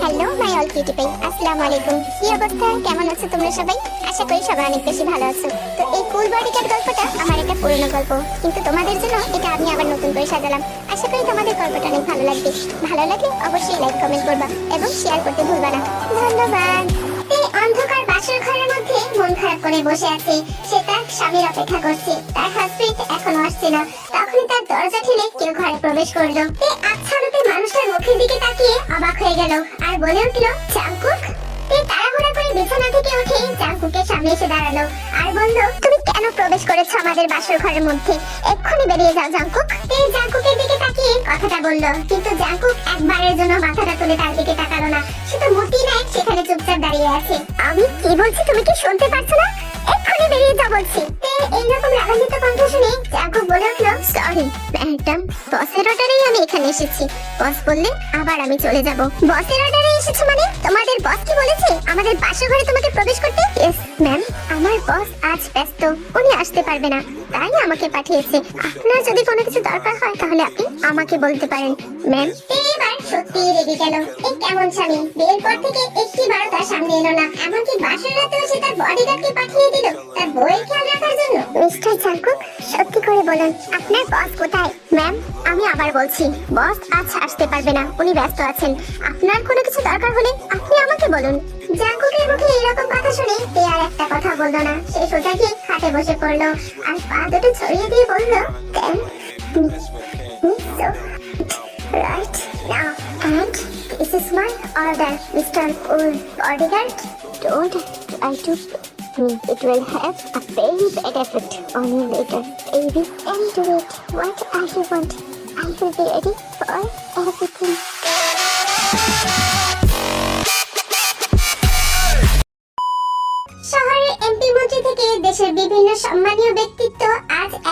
Hello my all cutie pie আসসালামু আলাইকুম কি অবস্থা? কেমন আছো তোমরা সবাই? আশা করি সবাই অনেক বেশি ভালো আছো। তো এই কুল বডিটার গল্পটা আমার একটা পুরনো গল্প। কিন্তু তোমাদের জন্য এটা আমি আবার নতুন করে সাজালাম। আশা করি তোমাদের গল্পটা অনেক ভালো লাগবে। ভালো লাগলে অবশ্যই লাইক কমেন্ট করবা এবং শেয়ার করতে ভুলবা না। ধন্যবাদ। অন্ধকার বাসর ঘরের মধ্যে মন খারাপ করে বসে আছে। সে তার স্বামীর অপেক্ষা করছে। তার হাজবেন্ড এখনও আসছে না। তখনই তার দরজা ঠেলে কেউ ঘরে প্রবেশ করল। এই আচ্ছাদতে মানুষটার মুখের দিকে তাকিয়ে অবাক হয়ে গেল। আর বলে উঠল করে বিছানা থেকে উঠে জাঙ্কুকের সামনে এসে দাঁড়াল। আর তুমি কেন প্রবেশ করেছ আমাদের বাসর ঘরের মধ্যে? এক্ষুনি বেরিয়ে যাও, জাঙ্কুক। জাঙ্কুকের দিকে তাকিয়ে কথাটা কিন্তু জাঙ্কুক একবারের জন্য মাথাটা তুলে তার দিকে তাকালো না। সে তো সেখানে চুপচাপ দাঁড়িয়ে আছে। আমি কি বলছি, তুমি কি শুনতে পারছ না? এক্ষুনি বেরিয়ে যাও বলছি। এইরকম রাগান্বিত কণ্ঠ শুনে জাঙ্কুক বলে উঠল, সরি, ম্যাডাম, বসের অর্ডারেই আমি এখানে এসেছি। বস বললে আবার আমি চলে যাব। বসের অর্ডারে এসেছ মানে? তোমাদের বস কি বলেছে? আমাদের বাসা ঘরে তোমাকে প্রবেশ করতে? ইয়েস ম্যাম আমার বস আজ ব্যস্ত। উনি আসতে পারবে না। তাই আমাকে পাঠিয়েছে। আপনার যদি কোনো কিছু দরকার হয় তাহলে আপনি আমাকে বলতে পারেন। ম্যাম এবার সত্যি রেগে গেল। এই কেমন স্বামী? বিয়ের পর থেকে একটি বার তার সামনে এলো না। এমনকি বাসর রাতেও সে তার বডিগার্ডকে পাঠিয়ে দিল। তার বইয়ের খেয়াল রাখার জন্য। মিস্টার চাঙ্কুক সত্যি করে বলুন আপনার বস কোথায়? ম্যাম আমি আবার বলছি বস আজ আসতে পারবে না উনি ব্যস্ত আছেন আপনার কোনো কিছু দরকার হলে আপনি আমাকে বলুন জাঙ্কুকের মুখে এরকম কথা শুনে আর একটা কথা বলল না সে সোজা গিয়ে খাটে বসে পড়ল আর পা দুটো ছড়িয়ে দিয়ে বলল then Right now, and this is my order, Mr. Old Bodyguard. Don't try me. It will have a very bad effect on you later. Baby, do it whatever you want. I will be ready for everything. শহরের MP মন্ত্রী থেকে দেশের বিভিন্ন সম্মানীয় ব্যক্তিত্ব আজ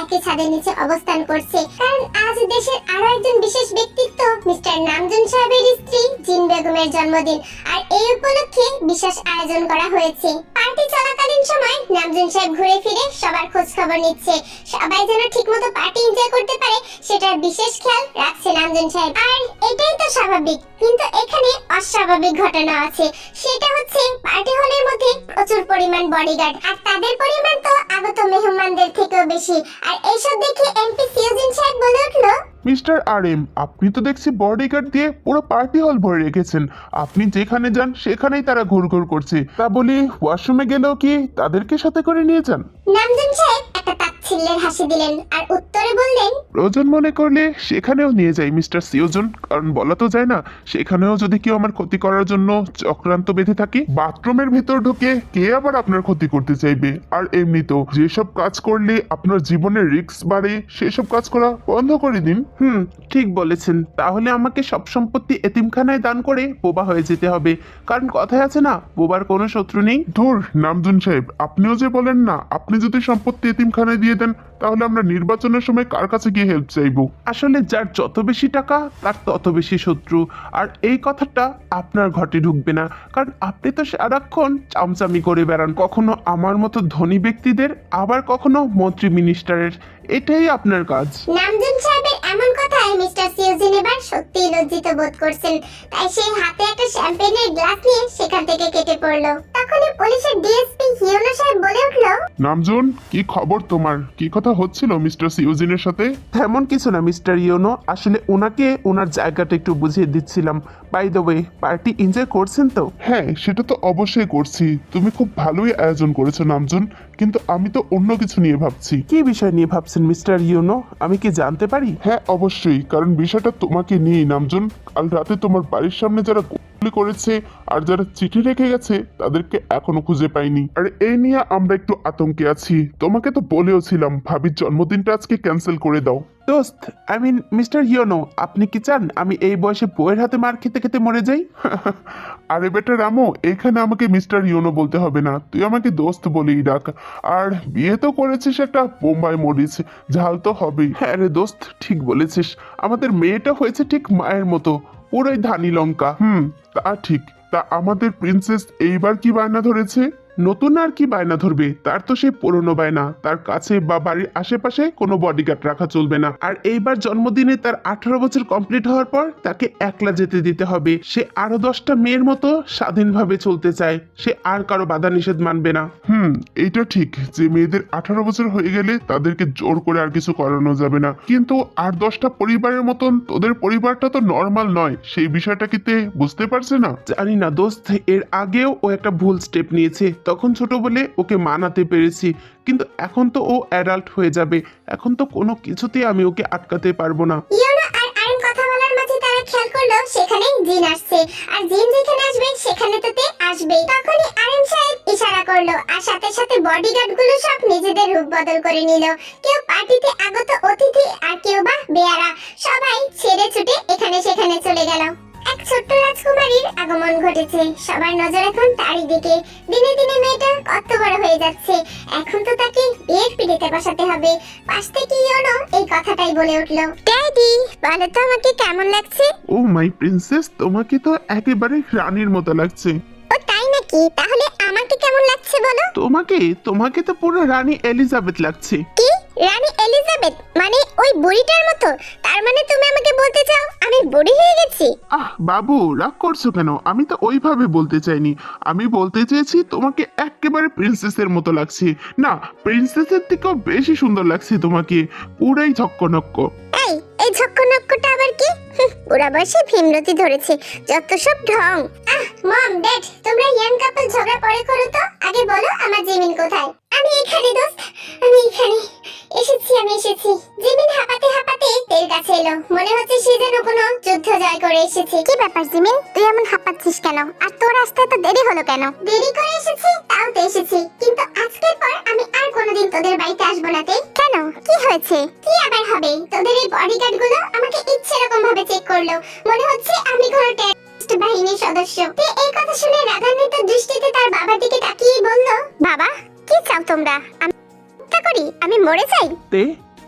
একই ছাদের নিচে অবস্থান করছে। কারণ আজ দেশের আরও একজন বিশেষ ব্যক্তিত্ব মিস্টার নামজুন সাহেবের স্ত্রী জিন বেগমের জন্মদিন। আর এই উপলক্ষে বিশেষ আয়োজন করা হয়েছে। পার্টি চলাকালীন সময় নামজুন সাহেব ঘুরে ফিরে সবার খোঁজ খবর নিচ্ছে। সবাই যেন ঠিকমতো পার্টি এনজয় করতে পারে, সেটার বিশেষ খেয়াল রাখছে নামজুন সাহেব। আর এটাই তো স্বাভাবিক, কিন্তু এখানে অস্বাভাবিক ঘটনা আছে। সেটা হচ্ছে, পার্টি হলের মধ্যে প্রচুর পরিমাণ বডিগার্ড আর তাদের পরিমাণ তো আগত মেহমানদের থেকেও বেশি। আর এইসব দেখে এমপি সিওজিন সাহেব বলে উঠল মিস্টার আর এম আপনি তো দেখছি বডিগার্ড দিয়ে পুরো পার্টি হল ভরে রেখেছেন। আপনি যেখানে যান সেখানেই তারা ঘুরঘুর করছে। তা বলি ওয়াশরুমে গেলেও কি তাদেরকে সাথে করে নিয়ে যান? নামজুন সাহেব একটা তাচ্ছিল্যের হাসি দিলেন আর উত্তরে বললেন প্রয়োজন মনে করলে সেখানেও নিয়ে যাই মিস্টার সিওজন। কারণ বলা তো যায় না সেখানেও যদি কেউ আমার ক্ষতি করার জন্য চক্রান্ত বেঁধে থাকে বাথরুমের ভেতর ঢুকে কে আবার আপনার ক্ষতি করতে চাইবে? আর এমনিতেও যেসব কাজ করলে আপনার জীবনের রিস্ক বাড়ে সেসব কাজ করা বন্ধ করে দিন। হুম ঠিক বলেছেন। তাহলে আমাকে সব সম্পত্তি এতিমখানায় দান করে বোবা হয়ে যেতে হবে। কারণ কথায় আছে না বোবার কোনো শত্রু নেই। ধুর নামজুন সাহেব আপনিও যে বলেন না আপনি যদি সম্পত্তি এতিমখানায় দিয়ে দেন তাহলে আমরা নির্বাচনের সময় কার কাছে গিয়ে হেল্প চাইব? আসলে যার যত বেশি টাকা তার তত বেশি শত্রু। আর এই কথাটা আপনার ঘটে ঢুকবে না। কারণ আপনি তো সারাক্ষণ চামচামি করে বেড়ান। কখনো আমার মতো ধনী ব্যক্তিদের আবার কখনো মন্ত্রী মিনিস্টারের এটাই আপনার কাজ। নামজুন সাহেবের এমন কথায় মিস্টার সিওজিন এবার সত্যিই লজ্জিত বোধ করছেন। তাই সেই হাতে একটা শ্যাম্পেনের গ্লাস নিয়ে সেখান থেকে কেটে পড়ল। তখনই পুলিশের ডিএসপি হিওনা সাহেব বলে উঠল নামজুন কি খবর তোমার? কি কথা হচ্ছিল মিস্টার সিউজিনের সাথে? তেমন কিছু না মিস্টার ইয়োনো আসলে ওনাকে ওনার জায়গাটা একটু বুঝিয়ে দিচ্ছিলাম। By the way party enjoy করছেন তো? হ্যাঁ সেটা তো অবশ্যই করছি। তুমি খুব ভালোই আয়োজন করেছ নামজুন। কিন্তু আমি তো অন্য কিছু নিয়ে ভাবছি। কি বিষয় নিয়ে ভাবছেন মিস্টার ইউনো আমি কি জানতে পারি? হ্যাঁ অবশ্যই কারণ বিষয়টা তোমাকে নিয়েই নামজন। কাল রাতে তোমার বাড়ির সামনে যারা গুলি করেছে আর যারা চিঠি রেখে গেছে তাদেরকে এখনও খুঁজে পাইনি। আর এই নিয়ে আমরা একটু আতঙ্কে আছি। তোমাকে তো বলেও ছিলাম ভাবির জন্মদিনটা আজকে ক্যান্সেল করে দাও। দোস্ত আই মিন মিস্টার ইয়োনো আপনি কি চান আমি এই বয়সে বইয়ের হাতে মার খেতে খেতে মরে যাই? আরে বেটা রামো এখানে আমাকে মিস্টার ইয়োনো বলতে হবে না। তুই আমাকে দোস্ত বলেই ডাক। আর বিয়ে তো করেছিস একটা বোম্বাই মরিচ ঝাল তো হবেই। হ্যাঁ রে দোস্ত ঠিক বলেছিস। আমাদের মেয়েটা হয়েছে ঠিক মায়ের মতো পুরোই ধানি লঙ্কা। হুম তা ঠিক। তা আমাদের প্রিন্সেস এইবার কি বায়না ধরেছে? নতুন আর কি বায়না ধরবে? তার তো সেই পুরনো বায়না। তার কাছে বা বাড়ির আশেপাশে কোনো বডিগার্ড রাখা চলবে না। আর এইবার জন্মদিনে তার আঠারো বছর কমপ্লিট হওয়ার পর তাকে একলা যেতে দিতে হবে। সে আরও দশটা মেয়ের মতো স্বাধীনভাবে চলতে চায়। সে আর কারও বাধা নিষেধ মানবে না। হুম এইটা ঠিক যে মেয়েদের আঠারো বছর হয়ে গেলে তাদেরকে জোর করে আর কিছু করানো যাবে না। কিন্তু আর দশটা পরিবারের মতন তোদের পরিবারটা তো নর্মাল নয়। সেই বিষয়টা কি তে বুঝতে পারছে না? জানি না দোস্ত এর আগেও ও একটা ভুল স্টেপ নিয়েছে। তখন ছোট বলে ওকে মানাতে পেরেছি। কিন্তু এখন তো ও অ্যাডাল্ট হয়ে যাবে। এখন তো কোনো কিছুতেই আমি ওকে আটকাতে পারব না। ইয়োনো আর কথা বলার মাঝে খেয়াল সেখানে আসছে। আর যেখানে আসবে আসবে সাহেব ইশারা আর সাথে সাথে সব নিজেদের করে কেউ পার্টিতে অতিথি বা বেয়ারা। সবাই ছেড়ে ছুটে এখানে সেখানে চলে গেল। ছোট্ট রাজকুমারীর আগমন ঘটেছে। সবার নজর এখন তারই দিকে। দিনে দিনে মেয়েটা কত বড় হয়ে যাচ্ছে। এখন তো তাকে বিয়ের পিড়িতে বসাতে হবে। পাশ থেকে ইয়োনো এই কথাটাই বলে উঠল। ড্যাডি, বলো তো আমাকে কেমন লাগছে? ও মাই প্রিন্সেস, তোমাকে তো একেবারে রানীর মতো লাগছে। ও তাই নাকি? তাহলে আমাকে কেমন লাগছে বলো? তোমাকে? তোমাকে তো পুরো রানী এলিজাবেথ লাগছে। কি? রানী এলিজাবেথ? মানে ওই বুড়িটার মতো? তার মানে তুমি আমাকে বলতে চাও আমি বুড়ি হয়ে গেছি? আহ বাবু রাগ করছ কেন? আমি তো ওইভাবে বলতে চাইনি। আমি বলতে চেয়েছি তোমাকে একেবারে প্রিন্সেসের মতো লাগছে। না প্রিন্সেসের থেকেও বেশি সুন্দর লাগছে তোমাকে। পুরাই ঝক্কনক্ক। এই এই ঝক্কনক্কটা আবার কি? বুড়া বয়সে ভীমরতি ধরেছে যত সব ঢং। আহ মম ড্যাড তোমরা ইয়াং কাপল ঝগড়া পরে করো তো আগে বলো আমার জিমিন কোথায়। আমি এখানে দোস্ত আমি এখানে। এসেছি আমি এসেছি। জিমিন হাঁপাতে হাঁপাতে তের কাছে এলো। মনে হচ্ছে সে যেন কোনো যুদ্ধ জয় করে এসেছে। কি ব্যাপার জিমিন? তুই এমন হাঁপাচ্ছিস কেন? আর তোর আসতে তো দেরি হলো কেন? দেরি করে এসেছি তাও তো এসেছি। কিন্তু আজকের পর আমি আর কোনোদিন তোদের বাড়িতে আসব না তে। কেন? কি হয়েছে? কি আবার হবে? তোদের এই বডিগার্ডগুলো আমাকে ইচ্ছে রকম ভাবে চেক করল। মনে হচ্ছে আমি কোনো টেররিস্ট বাহিনীর সদস্য। তে এই কথা শুনে রাগান্বিত দৃষ্টিতে তার বাবার দিকে তাকিয়ে বলল বাবা কি চাও তোমরা? আমি হত্যা করি? আমি মরে যাই? তে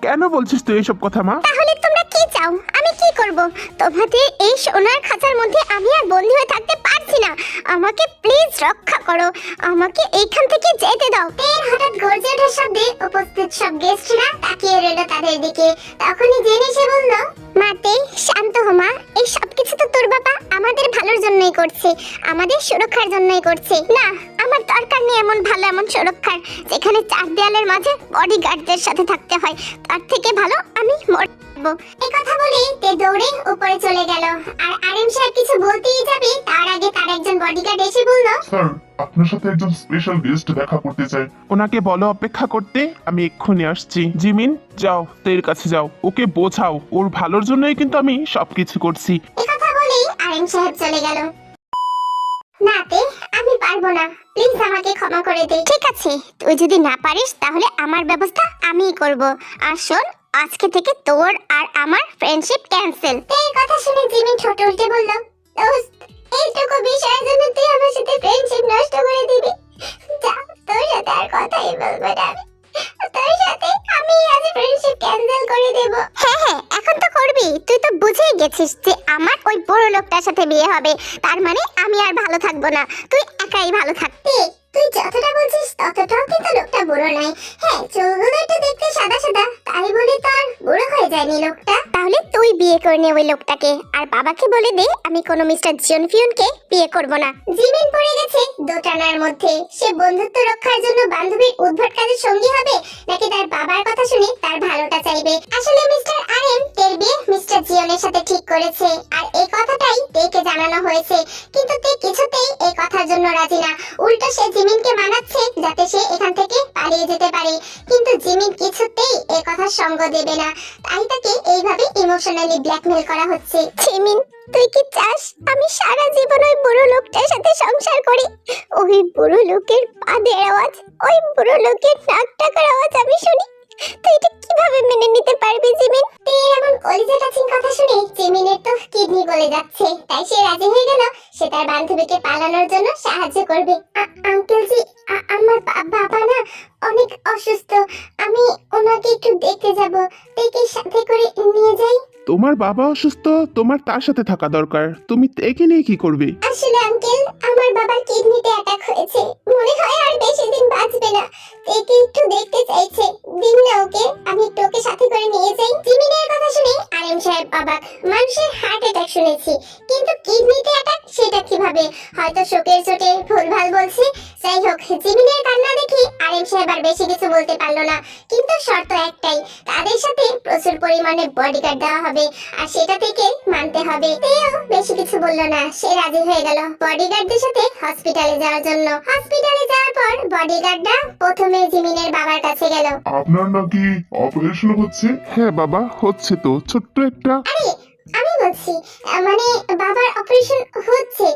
কেন বলছিস তুই এসব কথা মা? তাহলে তোমরা কি চাও? আমি কি করব? তোমাদের এই সোনার খাঁচার মধ্যে আমি আর বন্দি হয়ে থাকতে পারছি না। আমাকে প্লিজ রক্ষা করো। আমাকে এইখান থেকে যেতে দাও। তের হঠাৎ গর্জে ওঠার শব্দে উপস্থিত সব গেস্টরা তাকিয়ে রইল তাদের দিকে। তখনই জেনে সে বলল মাতে শান্ত হো মা। এই সব কিছু তো তোর বাবা আমাদের ভালোর জন্যই করছে। আমাদের সুরক্ষার জন্যই করছে। না, আমার দরকার নেই এমন ভালো এমন সুরক্ষার, যেখানে চার দেয়ালের মাঝে বডিগার্ডদের সাথে থাকতে হয়। তার থেকে ভালো আমি মর। এই কথা বলে তে দৌড়ে উপরে চলে গেল। আর আরএম সাহেব কিছু বলতেই যাবে, তার আগে তার একজন বডিগার্ড এসে বলল স্যার আপনার সাথে একজন স্পেশাল গেস্ট দেখা করতে চায় ওনাকে বলো অপেক্ষা করতে আমি এক্ষুনি আসছি। জিমিন যাও তের কাছে যাও। ওকে বোঝাও ওর ভালোর জন্যই কিন্তু আমি সবকিছু করছি। এই কথা বলেই আরএম সাহেব চলে গেল। না তে আমি পারব না। প্লিজ আমাকে ক্ষমা করে দে। ঠিক আছে তুই যদি না পারিস তাহলে আমার ব্যবস্থা আমিই করব। আর শোন আজকে থেকে তোর আর আমার ফ্রেন্ডশিপ ক্যান্সেল এই কথা শুনে জিমি ছোট উল্টে বলল দোস্ত এইটুকু বিষয়ের সাথে বিয়ে হবে তার মানে আমি আর ভালো থাকব না। তুই একাই ভালো থাকবি। তুই যতটা বলছিস ততটাও কিন্তু লোকটা বুড়ো নাই হ্যাঁ চুলগুলো একটু দেখতে সাদা সাদা তাই বলে তার বুড়ো হয়ে যায়নি লোকটা। তাহলে তুই বিয়ে করে নে ওই লোকটাকে। আর বাবাকে বলে দে আমি কোনো মিস্টার জিয়ন ফিউনকে বিয়ে করব না। জিমিন পড়ে গেছে দোটানার মধ্যে। সে বন্ধুত্ব রক্ষার জন্য বান্ধবীর উদ্ভট কাজের সঙ্গী হবে? নাকি তার বাবার কথা শুনে তার ভালোটা চাইবে? আসলে মিস্টার আরএম তের বিয়ে মিস্টার জিয়নের সাথে ঠিক করেছে। আর এই কথাটাই তেকে জানানো হয়েছে। কিন্তু তে কিছুতেই এই কথার জন্য রাজি না। উল্টো সে জিমিনকে মানাচ্ছে যাতে সে এখান থেকে পালিয়ে যেতে পারে। কিন্তু জিমিন কিছুতেই এই কথার সঙ্গ দেবে না। তাই তাকে এইভাবে ইমোশনালি ব্ল্যাকমেল করা হচ্ছে। জিমিন, তুই কি চাস? আমি সারা জীবন ওই বুড়ো লোকটার সাথে সংসার করি। ওই বুড়ো লোকের পাদের আওয়াজ, ওই বুড়ো লোকের নাক টাকার আওয়াজ আমি শুনি। তুই এটা কীভাবে মেনে নিতে পারবি, জিমিন? এমন কলিজা টাচিং কথা শুনে জিমিনের তো কিডনি গলে যাচ্ছে। তাই সে রাজি হয়ে গেল। সে তার বান্ধবীকে পালানোর জন্য সাহায্য করবে। আঙ্কেল জি আমার বাবা না অনেক অসুস্থ। আমি ওনাকে একটু দেখতে যাব। দেখে সাথে করে নিয়ে যাই। তোমার বাবা অসুস্থ, তোমার তার সাথে থাকা দরকার। তুমি একে নিয়ে কি করবে? আসলে আঙ্কেল আমার বাবার কিডনিতে অ্যাটাক হয়েছে। মনে হয় আর বেশি দিন বাঁচবে না। একে একটু দেখতে চাইছে। দিন না, ওকে। আমি একটু ওকে সাথে করে নিয়ে যাই। জিমিনের কথা শুনে আরেম সাহেব অবাক। মানুষের হার্ট অ্যাটাক শুনেছি। বডিগার্ড দেওয়া হবে আর সেটা থেকে মানতে হবে। তেও বেশি কিছু বলল না। সে রাজি হয়ে গেল বডিগার্ডদের সাথে হসপিটালে যাওয়ার জন্য। হসপিটালে যাওয়ার পর বডিগার্ডরা প্রথমে জিমিনের বাবার কাছে গেল। আপনার নাকি অপারেশন হচ্ছে? হ্যাঁ বাবা হচ্ছে তো ছোট্ট একটা। আরে আমি বলছি মানে বাবার অপারেশন হচ্ছে।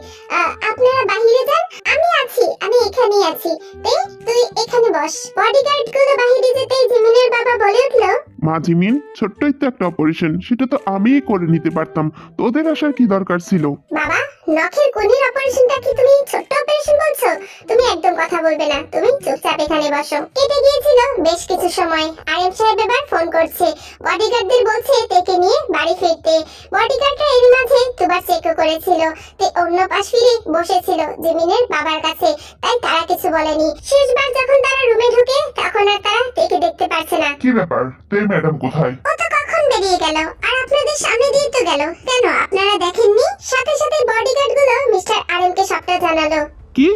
আপনারা বাইরে যান আমি আছি আমি এখানেই আছি। তে তুই এখানে বস। বডিগার্ডগুলো বাইরে যেতে জিমিনের বাবা বলে উঠল মা জিমিন ছোট্টই তো একটা অপারেশন সেটা তো আমিই করে নিতে পারতাম। তোদের আসার কি দরকার ছিল? বাবা নখের কোণের অপারেশনটা কি তুমি ছোট্ট অপারেশন বলছো? তুমি একদম কথা বলবে না। তুমি চুপচাপ এখানে বসো। কেটে গিয়েছিল বেশ কিছু সময়। আরএম সাহেব এবার ফোন করছে। বডিগার্ডদের বলছে তেকে নিয়ে বাড়ি ফিরতে। বডিগার্ডরা এর মাঝে দুবার চেকও করেছিল। তে অন্য পাশ ফিরে বসেছিল জিমিনের বাবার কাছে। তাই তারা কিছু বলেনি। শেষবার যখন তারা রুমে ঢুকে তখন আর তারা তেকে দেখতে পারছে না। কি ব্যাপার? ম্যাডাম কোথায়? ও তো কখন বেরিয়ে গেল? আর আপনাদের সামনে দিয়ে তো গেল। কেন আপনারা দেখেননি? সাথে সাথে বডিগার্ডগুলো মিস্টার আরএমকে সবটা জানালো। কি?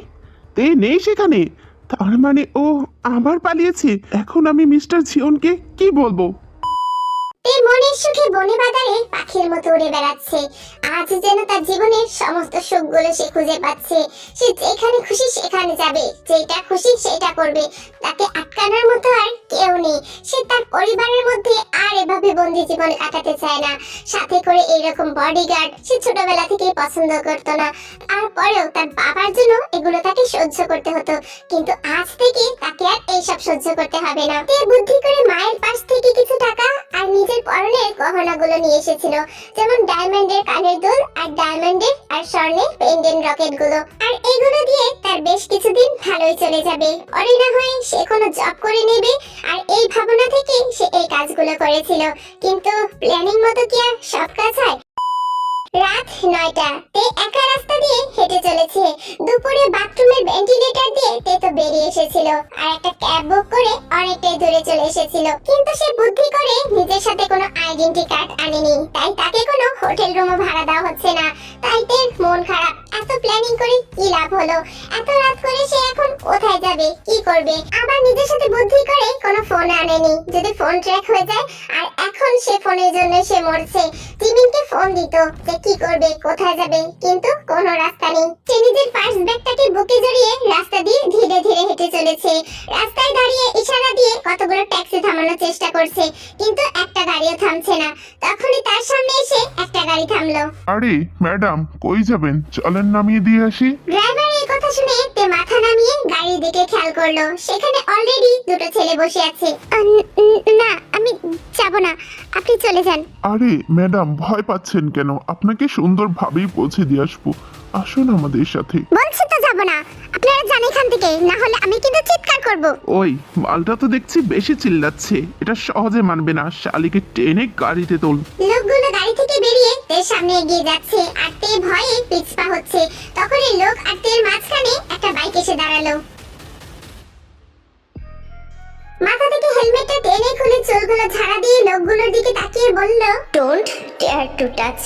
তে নেই সেখানে। তার মানে ও আবার পালিয়েছে। এখন আমি মিস্টার জিওনকে কি বলব? মনের সুখে বনে বাজারে পাখির মতো উড়ে বেড়াচ্ছে। আজ যেন তার জীবনের সমস্ত সুখগুলো সে খুঁজে পাচ্ছে। সে যেখানে খুশি সেখানে যাবে। যেটা খুশি সেটা করবে। তাকে আটকানোর মতো আর কেউ নেই। সে তার পরিবারের মধ্যে আর এভাবে বন্দি জীবন কাটাতে চায় না। সাথে করে এইরকম বডিগার্ড সে ছোটবেলা থেকেই পছন্দ করতো না। তারপরেও তার বাবার জন্য এগুলো তাকে সহ্য করতে হতো। কিন্তু আজ থেকে তাকে আর এইসব সহ্য করতে হবে না। বুদ্ধি করে মায়ের পাশ থেকে এসেছিল। যেমন ডায়মন্ডের কানের দুল আর ডায়মন্ডের আর স্বর্ণের পেন্ডেন্ট রকেটগুলো। আর এগুলো দিয়ে তার বেশ কিছুদিন ভালোই চলে যাবে। অরে না হয় সে কোনো জব করে নেবে আর এই ভাবনা থেকে সে এই কাজগুলো করেছিল। কিন্তু প্ল্যানিং মতো কি আর সব কাজ হয়? রাত নয়টা। তে একা রাস্তা দিয়ে হেঁটে চলেছে। দুপুরে বাথরুমের ভেন্টিলেটর দিয়ে তে তো বেরিয়ে এসেছিল। আর একটা ক্যাব বুক করে অনেকটাই দূরে চলে এসেছিল। কিন্তু সে বুদ্ধি করে নিজের সাথে কোনো আইডেন্টি কার্ড আনেনি। তাই তাকে কোনো হোটেল রুমও ভাড়া দেওয়া হচ্ছে না। তাই তে মন খারাপ প্ল্যানিং করে কি লাভ হলো? এত রাত করে সে এখন কোথায় যাবে? কি করবে? আবার নিজের সাথে বুদ্ধি করে কোনো ফোন আনেনি। যদি ফোন ট্র্যাক হয়ে যায়, আর এখন সে ফোনের জন্য সে মরছে। জিমিনকে ফোন দিত যে কি করবে, কোথায় যাবে, কিন্তু কোনো রাস্তা নেই। সে নিজের পার্স ব্যাগটাকে বুকে জড়িয়ে রাস্তা দিয়ে ধীরে ধীরে হেঁটে চলেছে। রাস্তায় দাঁড়িয়ে ইশারা দিয়ে কতগুলো ট্যাক্সি থামানোর চেষ্টা করছে, কিন্তু একটা গাড়িও থামছে না। তখনই তার সামনে এসে একটা গাড়ি থামলো। আরে ম্যাডাম কই যাবেন? চলেন নামিয়ে দিয়ে আসি। ড্রাইভার এই কথা শুনে তে মাথা নামিয়ে গাড়ির দিকে খেয়াল করল। সেখানে অলরেডি দুটো ছেলে বসে আছে। না আমি যাব না। আপনি চলে যান। আরে ম্যাডাম ভয় পাচ্ছেন কেন? আপনাকে সুন্দরভাবেই পৌঁছে দিয়ে আসব। আসুন আমাদের সাথে। বলছি তো যাব না। আপনারা যান এখান থেকে না হলে আমি কিন্তু চিৎকার করব। ওই মালটা তো দেখছি বেশি চিল্লাচ্ছে। এটা সহজে মানবে না। শালিকে টেনে গাড়িতে তোল। লোকগুলো গাড়ি থেকে সামনে এগিয়ে যাচ্ছে। আর তে ভয়ে পিছপা হচ্ছে। তখন এই লোক আর তের মাঝখানে একটা বাইক এসে দাঁড়াল। মাথা থেকে হেলমেটটা টেনে খুলে চুলগুলো ঝাড়া দিয়ে লোকগুলোর দিকে তাকিয়ে বলল don't dare to touch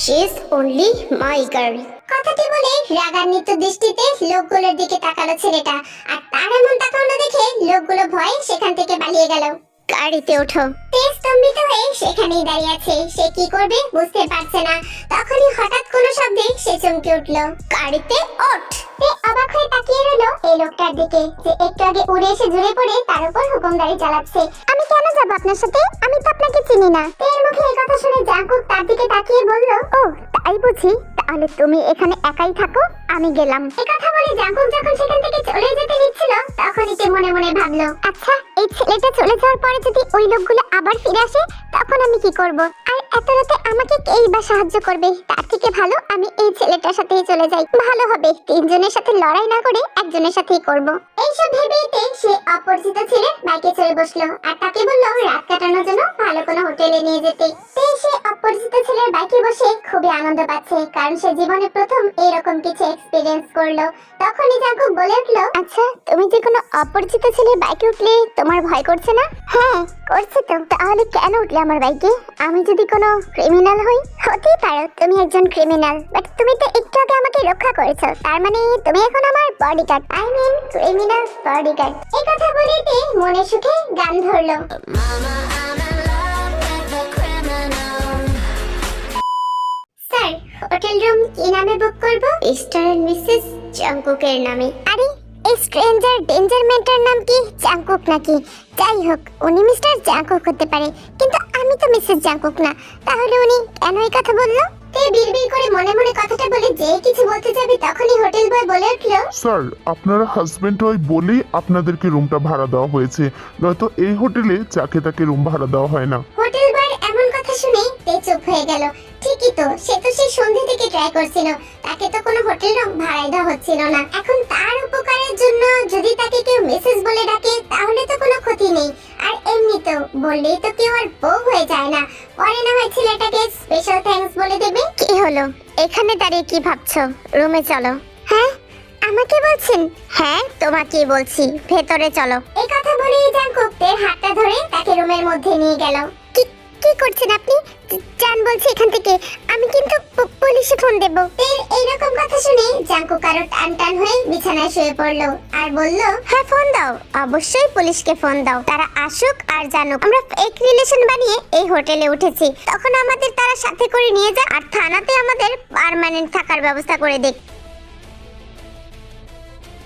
she is only my girl কথাটি বলে রাগান্বিত দৃষ্টিতে লোকগুলোর দিকে তাকালো ছেলেটা। আর তার এমন তাকানো দেখে লোকগুলো ভয়ে সেখান থেকে পালিয়ে গেল। গাড়িতে ওঠো। তে স্তম্ভিত হয়ে সেখানেই দাঁড়িয়ে আছে। সে কি করবে বুঝতে পারছে না। তখনই হঠাৎ কোনো শব্দে সে চমকে উঠল। গাড়িতে ওঠ। সে অবাক হয়ে তাকিয়ে রইল এই লোকটার দিকে। যে একটু আগে উড়ে এসে জুড়ে পড়ে তার উপর হুকুমদারি চালাচ্ছে। আমি কেন যাব আপনার সাথে? আমি তো আপনাকে চিনি না। তের মুখে এই কথা শুনে জাঙ্কুক তার দিকে তাকিয়ে বলল ও তাই বুঝি। তাহলে তুমি এখানে একাই থাকো আমি গেলাম। এই কথা বলে জাঙ্কুক যখন সেখান থেকে চলে যেতে নিচ্ছিল তখনই সে মনে মনে ভাবলো আচ্ছা এই ছেলেটা চলে যাওয়ার পরে যদি ওই লোকগুলো আবার ফিরে আসে তখন আমি কি করব? আর এত রাতে আমাকে কেই বা সাহায্য করবে? তার থেকে ভালো আমি এই ছেলেটার সাথেই চলে যাই। ভালো হবে তিনজনের সাথে লড়াই না করে একজনের সাথেই করব। এইসব ভেবেতে সে অপরিচিত ছেলে বাইকে চড়ে বসল আর তাকে বলল রাত কাটানোর জন্য ভালো কোনো হোটেলে নিয়ে যেতে। সে অপরিচিত ছেলের বাইকে বসে খুবই আনন্দ পাচ্ছে কারণ সে জীবনে প্রথম এরকম কিছু এক্সপিরিয়েন্স করল। তখনই জাঙ্কুক বলে উঠল আচ্ছা তুমি যে কোনো অপরিচিত ছেলের বাইকে উঠলে তোমার ভয় করছে না? হ্যাঁ করছে তো। তাহলে কেন উঠলে আমার বাইকে আমি যদি কোনো ক্রিমিনাল হই? হতেই পারো তুমি একজন ক্রিমিনাল বাট তুমি তো একটু আগে আমাকে রক্ষা করেছ। তার মানে তুমি এখন আমার bodyguard I mean criminal bodyguard এই কথা বলিতে মনে সুখে গান ধরলো। Mama, হোটেল রুম কি নামে বুক করব? মিস্টার এন্ড মিসেস জাংকুকের নামে। আরে এই স্ট্রেঞ্জার ডেঞ্জার ডেঞ্জারমেন্টের নাম কি? জাংকুক নাকি? যাই হোক উনি মিস্টার জাংকুক হতে পারে। কিন্তু আমি তো মিসেস জাংকুক না। তাহলে উনি কেন এই কথা বলল? তে বিড়বিড় করে মনে মনে কথাটা বলে যে কিছু বলতে যাবে তখনই হোটেল বয় বলে উঠল। স্যার আপনারা হাজবেন্ড ওয়াইফ বলেই আপনাদেরকে রুমটা ভাড়া দেওয়া হয়েছে। নয়তো এই হোটেলে যাকে তাকে রুম ভাড়া দেওয়া হয় না। হোটেল বয়ের এমন কথা শুনে তে চুপ হয়ে গেল। ঠিকই তো সে তো সেই সন্ধে থেকে ট্রাই করছিল। তাকে তো কোনো হোটেল রুম ভাড়ায় দেওয়া হচ্ছিল না। এখন তার উপকারের জন্য যদি তাকে কেউ মেসেজ বলে ডাকে তাহলে তো কোনো ক্ষতি নেই। আর এমনিতেও বললেই তো কেউ আর বউ হয়ে যায় না। পরে না হয় ছেলেটাকে স্পেশাল থ্যাঙ্কস বলে দেবে। কি হলো? এখানে দাঁড়িয়ে কি ভাবছ? রুমে চলো। হ্যাঁ? আমাকে বলছেন? হ্যাঁ তোমাকে বলছি। ভেতরে চলো। এই কথা বলেই জাঙ্কুক তের হাতটা ধরে তাকে রুমের মধ্যে নিয়ে গেল। কি কি করছেন আপনি? জান বলছি এখান থেকে। আমি কিন্তু পুলিশে ফোন দেব। এর এইরকম কথা শুনে জাঙ্কু কারও টান টান হয়ে বিছানায় শুয়ে পড়ল আর বলল হ্যাঁ ফোন দাও। অবশ্যই পুলিশকে ফোন দাও। তারা আসুক আর জানুক। আমরা এক রিলেশন বানিয়ে এই হোটেলে উঠেছি। তখন আমাদের তারা সাথে করে নিয়ে যায় আর থানাতে আমাদের পার্মানেন্ট থাকার ব্যবস্থা করে দেখ